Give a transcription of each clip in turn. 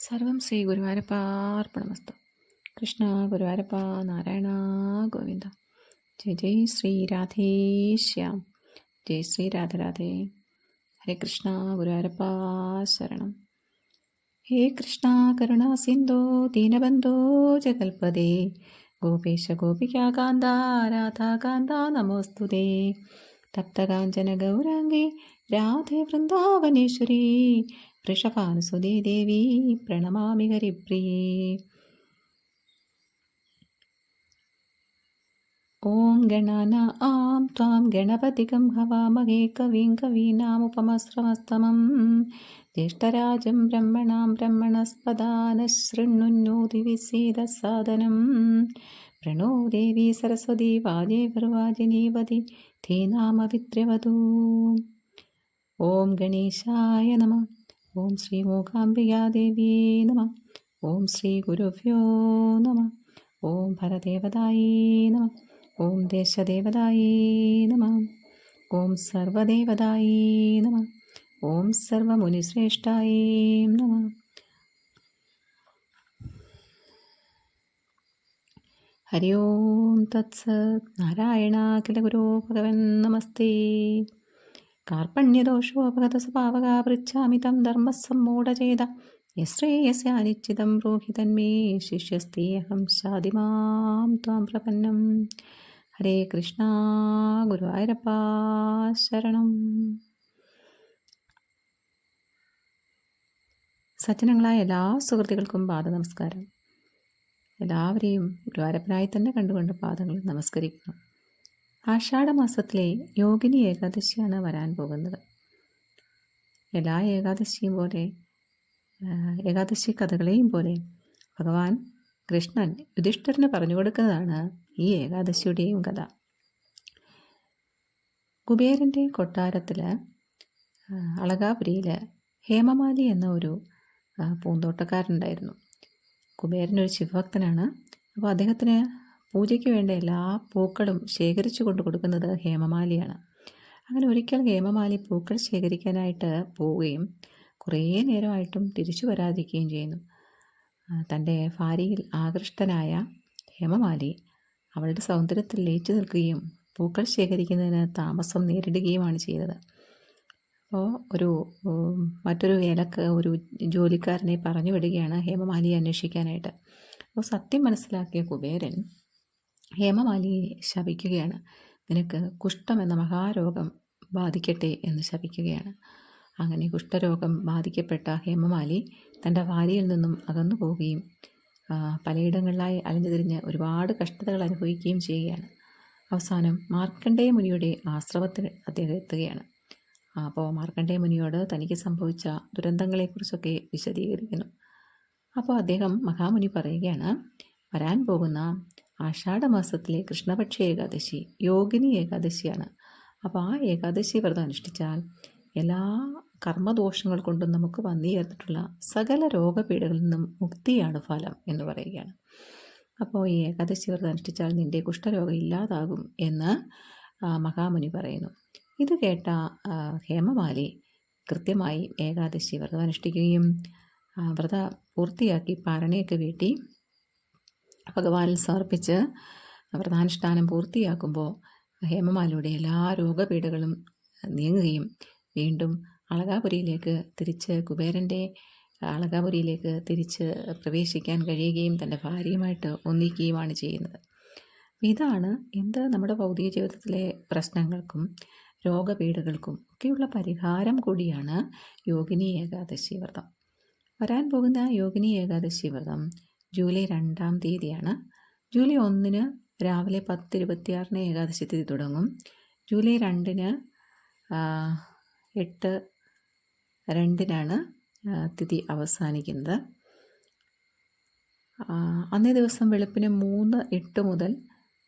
സർവം ശ്രീ ഗുരുവാരപ്പാർപ്പണമസ്തു കൃഷ്ണ ഗുരുവായൂരപ്പ നാരായണ ഗോവിന്ദ. ജയ് ജയ് ശ്രീ രാധേശ്യാം ജയ് ശ്രീ രാധരാധേ ഹരേ കൃഷ്ണ ഗുരുവായൂരപ്പ ശരണം. ഹേ കൃഷ്ണ കരുണാ സിന്ധോ ദീനബന്ധോ ജഗൽപദേ ഗോപേശ ഗോപികാന്ത രാധാകാന്ത നമോസ്തുതേ. തപ്തകാഞ്ചന ഗൗരാംഗി രാധേ വൃന്ദാവനേശ്വരി. വൃഷഭാനുസുതേ ദേവി പ്രണമാമി ഹരിപ്രിയേ ഓം ഗണാന ആം ത്വാം ഗണപതികം ഹവാമഹേ കവിം കവീനാമുപമസ്രമസ്തമം ജ്യേഷ്ഠരാജം ബ്രഹ്മണാം ബ്രഹ്മണസ്പദാനശൃണ്ണുന്നോതി വിസീദസാദനം പ്രണോ ദേവി സരസ്വതി വാജേ नाम ധീനാമവിദ്രവതൂ ഓം ഗണേശായ നമ. ഓം ശ്രീ മൂകാംബികാദേവ്യേ നമ. ഓം ശ്രീ ഗുരുഭ്യോ നമ. ഓം ഭരദേവതായേ നമ. ഓം ദേശദേവതായേ നമ. ഓം സർവദേവതായേ നമ. ഓം സർവമുനിശ്രേഷ്ഠായേ നമ. ഹരി ഓം തത്സത് നാരായണ കില ഭഗവൻ നമസ്തേ. കാർപ്പണ്യദോഷോ അപഗത സ്വഭാവകാവൃച്ഛാമിതം ധർമ്മസമ്മൂഢചേത യശ്രേയസ്യാനിശ്ചിതം ബ്രൂഹിതന്മേ ശിഷ്യസ്തേഹം ശാതിമാം ത്വാം പ്രപന്നം. ഹരേ കൃഷ്ണ ഗുരുവായൂരപ്പ ശരണം. സജ്ജനങ്ങളായ എല്ലാ സുഹൃത്തുക്കൾക്കും പാദ നമസ്കാരം എല്ലാവരെയും ഗുരുവായൂരപ്പനായി തന്നെ കണ്ടുകൊണ്ട് പാദങ്ങൾ നമസ്കരിക്കുന്നു. ആഷാഢമാസത്തിലെ യോഗിനി ഏകാദശിയാണ് വരാൻ പോകുന്നത്. എല്ലാ ഏകാദശിയും പോലെ ഏകാദശി കഥകളെയും പോലെ ഭഗവാൻ കൃഷ്ണൻ യുധിഷ്ഠിരന് പറഞ്ഞു കൊടുക്കുന്നതാണ് ഈ ഏകാദശിയുടെയും കഥ. കുബേരന്റെ കൊട്ടാരത്തിൽ അളകാപുരിയിൽ ഹേമമാലി എന്ന ഒരു പൂന്തോട്ടക്കാരനുണ്ടായിരുന്നു ഒരു ശിവഭക്തനാണ്. അപ്പോൾ അദ്ദേഹത്തിന് പൂജയ്ക്ക് വേണ്ട എല്ലാ പൂക്കളും ശേഖരിച്ചു കൊണ്ട് കൊടുക്കുന്നത് ഹേമമാലിയാണ്. അങ്ങനെ ഒരിക്കൽ ഹേമമാലി പൂക്കൾ ശേഖരിക്കാനായിട്ട് പോവുകയും കുറേ നേരമായിട്ടും തിരിച്ചു വരാതിരിക്കുകയും ചെയ്യുന്നു. തന്റെ ഭാര്യയിൽ ആകൃഷ്ടനായ ഹേമമാലി അവളുടെ സൗന്ദര്യത്തിൽ ലയിച്ചു നിൽക്കുകയും പൂക്കൾ ശേഖരിക്കുന്നതിന് താമസം നേരിടുകയുമാണ് ചെയ്തത്. അപ്പോൾ ഒരു മറ്റൊരു വേലക്ക് ഒരു ജോലിക്കാരനെ പറഞ്ഞു വിടുകയാണ് ഹേമമാലിയെ അന്വേഷിക്കാനായിട്ട്. അപ്പോൾ സത്യം മനസ്സിലാക്കിയ കുബേരൻ ഹേമമാലിയെ ശപിക്കുകയാണ്. നിനക്ക് കുഷ്ഠം എന്ന മഹാരോഗം ബാധിക്കട്ടെ എന്ന് ശപിക്കുകയാണ്. അങ്ങനെ കുഷ്ഠരോഗം ബാധിക്കപ്പെട്ട ഹേമമാലി തന്റെ ഭാര്യയിൽ നിന്നും അകന്നു പോവുകയും പലയിടങ്ങളിലായി അലഞ്ഞു തിരിഞ്ഞ് ഒരുപാട് കഷ്ടതകൾ അനുഭവിക്കുകയും ചെയ്യുകയാണ്. അവസാനം മാർക്കണ്ഡേയ മുനിയുടെ ആശ്രമത്തിൽ അദ്ദേഹം എത്തുകയാണ്. അപ്പോൾ മാർക്കണ്ഡേയ മുനിയോട് തനിക്ക് സംഭവിച്ച ദുരന്തങ്ങളെക്കുറിച്ചൊക്കെ വിശദീകരിക്കുന്നു. അപ്പോൾ അദ്ദേഹം മഹാമുനി പറയുകയാണ് വരാൻ പോകുന്ന ആഷാഢമാസത്തിലെ കൃഷ്ണപക്ഷ ഏകാദശി യോഗിനി ഏകാദശിയാണ്. അപ്പോൾ ആ ഏകാദശി വ്രതം അനുഷ്ഠിച്ചാൽ എല്ലാ കർമ്മദോഷങ്ങൾ കൊണ്ടും നമുക്ക് വന്നു ചേർന്നിട്ടുള്ള സകല രോഗപീഠകളിൽ നിന്നും മുക്തിയാണ് ഫലം എന്ന് പറയുകയാണ്. അപ്പോൾ ഈ ഏകാദശി വ്രതം അനുഷ്ഠിച്ചാൽ നിന്റെ കുഷ്ഠരോഗം ഇല്ലാതാകും എന്ന് മഹാമുനി പറയുന്നു. ഇത് കേട്ട ഹേമമാലി കൃത്യമായി ഏകാദശി വ്രതം അനുഷ്ഠിക്കുകയും വ്രത പൂർത്തിയാക്കി പാരണയൊക്കെ വീട്ടി ഭഗവാനിൽ സമർപ്പിച്ച് വ്രതാനുഷ്ഠാനം പൂർത്തിയാക്കുമ്പോൾ ഹേമമാലയുടെ എല്ലാ രോഗപീഠകളും നീങ്ങുകയും വീണ്ടും അളകാപുരിയിലേക്ക് തിരിച്ച് കുബേരന്റെ അളകാപുരിയിലേക്ക് തിരിച്ച് പ്രവേശിക്കാൻ കഴിയുകയും തന്റെ ഭാര്യയുമായിട്ട് ഒന്നിക്കുകയുമാണ് ചെയ്യുന്നത്. ഇതാണ് എന്ത് നമ്മുടെ ഭൗതിക ജീവിതത്തിലെ പ്രശ്നങ്ങൾക്കും രോഗപീഠകൾക്കും ഒക്കെയുള്ള പരിഹാരം കൂടിയാണ് യോഗിനി ഏകാദശി വ്രതം. വരാൻ പോകുന്ന യോഗിനി ഏകാദശി വ്രതം ജൂലൈ രണ്ടാം തീയതിയാണ്. ജൂലൈ ഒന്നിന് രാവിലെ പത്ത് ഇരുപത്തിയാറിന് ഏകാദശി തിഥി തുടങ്ങും. ജൂലൈ രണ്ടിന് എട്ട് രണ്ടിനാണ് തിഥി അവസാനിക്കുന്നത്. അന്നേ ദിവസം വെളുപ്പിന് മൂന്ന് എട്ട് മുതൽ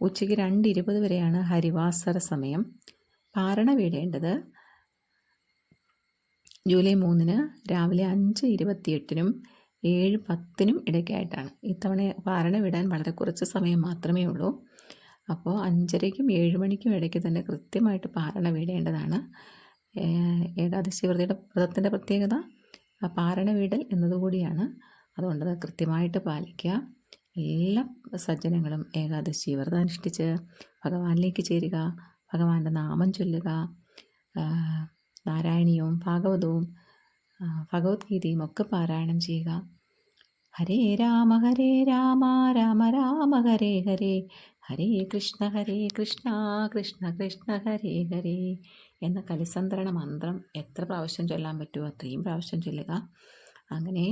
ഉച്ചയ്ക്ക് രണ്ട് ഇരുപത് വരെയാണ് ഹരിവാസര സമയം. പാരണ വീടേണ്ടത് ജൂലൈ മൂന്നിന് രാവിലെ അഞ്ച് ഇരുപത്തിയെട്ടിനും ഏഴ് പത്തിനും ഇടയ്ക്കായിട്ടാണ്. ഇത്തവണ പാരണ വിടാൻ വളരെ കുറച്ച് സമയം മാത്രമേ ഉള്ളൂ. അപ്പോൾ അഞ്ചരയ്ക്കും ഏഴ് മണിക്കും ഇടയ്ക്ക് തന്നെ കൃത്യമായിട്ട് പാരണ വീടേണ്ടതാണ്. ഏകാദശി വ്രതയുടെ വ്രതത്തിന്റെ പ്രത്യേകത പാരണ വീടൽ എന്നതുകൂടിയാണ്. അതുകൊണ്ട് അത് കൃത്യമായിട്ട് പാലിക്കുക. എല്ലാ സജ്ജനങ്ങളും ഏകാദശി വ്രതം അനുഷ്ഠിച്ച് ഭഗവാനിലേക്ക് ചേരുക ഭഗവാന്റെ നാമം ചൊല്ലുക നാരായണീയവും ഭാഗവതവും ഭഗവത്ഗീതയും ഒക്കെ പാരായണം ചെയ്യുക. ഹരേ രാമ ഹരേ രാമ രാമ രാമ ഹരേ ഹരേ. ഹരേ കൃഷ്ണ ഹരേ കൃഷ്ണ കൃഷ്ണ കൃഷ്ണ ഹരേ ഹരേ. എന്ന കലിസന്ത്രണ മന്ത്രം എത്ര പ്രാവശ്യം ചൊല്ലാൻ പറ്റുമോ അത്രയും പ്രാവശ്യം ചൊല്ലുക. അങ്ങനെ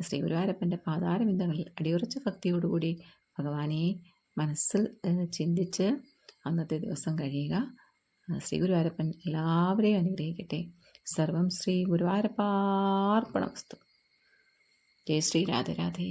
ശ്രീ ഗുരുവായൂരപ്പന്റെ പാതാരബിന്ദങ്ങളിൽ അടിയുറച്ച ഭക്തിയോടുകൂടി ഭഗവാനെ മനസ്സിൽ ചിന്തിച്ച് അന്നത്തെ ദിവസം കഴിയുക. ശ്രീ ഗുരുവായൂരപ്പൻ എല്ലാവരെയും അനുഗ്രഹിക്കട്ടെ. സർവം ശ്രീ ഗുരുവായൂരപ്പാർപ്പണമസ്തു ജയ ശ്രീ രാധേ രാധേ.